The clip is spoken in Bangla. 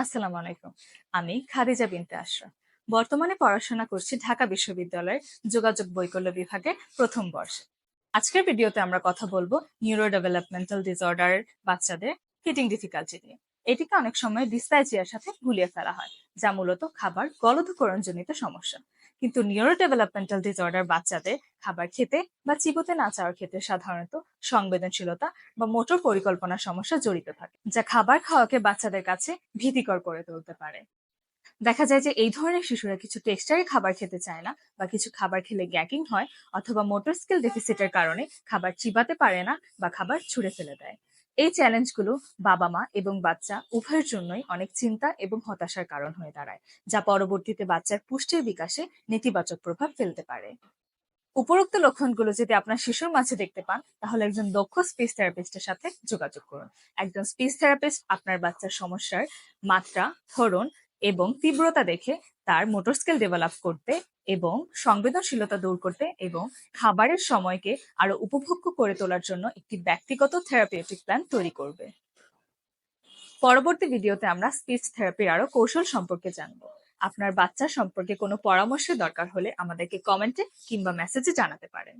আসসালামু আলাইকুম। আমি খাদিজা বিনতে আশরাফ বর্তমানে পড়াশোনা করছি ঢাকা বিশ্ববিদ্যালয়ের যোগাযোগ বৈকল্য বিভাগে প্রথম বর্ষে। আজকের ভিডিওতে আমরা কথা বলব নিউরো ডেভেলপমেন্টাল ডিসঅর্ডার বাচ্চাদের ফিটিং ডিফিকাল্টি নিয়ে। এটিকে অনেক সময় ডিসপ্যাচিয়ার সাথে গুলিয়ে ফেলা হয়, যা মূলত খাবার গলধকরণজনিত সমস্যা। কিন্তু নিউরো ডেভেলপমেন্টাল ডিসঅর্ডার বাচ্চাদের খাবার খেতে বা চিবোতে না চাওয়ার ক্ষেত্রে সাধারণত সংবেদনশীলতা বা মোটর পরিকল্পনা সমস্যা জড়িত থাকে, যা খাবার খাওয়াকে বাচ্চাদের কাছে ভীতিকর করে তুলতে পারে। দেখা যায় যে এই ধরনের শিশুরা কিছু টেক্সটারি খাবার খেতে চায় না বা কিছু খাবার খেলে গ্যাকিং হয় অথবা মোটর স্কিল ডেফিসিটের কারণে খাবার চিবাতে পারে না বা খাবার ছুঁড়ে ফেলে দেয়। এই চ্যালেঞ্জগুলো বাবা মা এবং বাচ্চা উভয়ের জন্যই অনেক চিন্তা এবং হতাশার কারণ হয়ে দাঁড়ায়, যা পরবর্তীতে বাচ্চার পুষ্টির বিকাশে নেতিবাচক প্রভাব ফেলতে পারে। উপরোক্ত লক্ষণগুলো যদি আপনার শিশুর মাঝে দেখতে পান, তাহলে একজন দক্ষ স্পিচ থেরাপিস্টের সাথে যোগাযোগ করুন। একজন স্পিচ থেরাপিস্ট আপনার বাচ্চার সমস্যার মাত্রা, ধরন এবং তীব্রতা দেখে তার মোটর স্কিল ডেভেলপ করতে এবং সংবেদনশীলতা দূর করতে এবং খাবারের সময়কে আরও উপভোগ্য করে তোলার জন্য একটি ব্যক্তিগত থেরাপিউটিক প্ল্যান তৈরি করবে। পরবর্তী ভিডিওতে আমরা স্পিচ থেরাপির আরও কৌশল সম্পর্কে জানব। আপনার বাচ্চা সম্পর্কে কোনো পরামর্শের দরকার হলে আমাদেরকে কমেন্টে কিংবা মেসেজে জানাতে পারেন।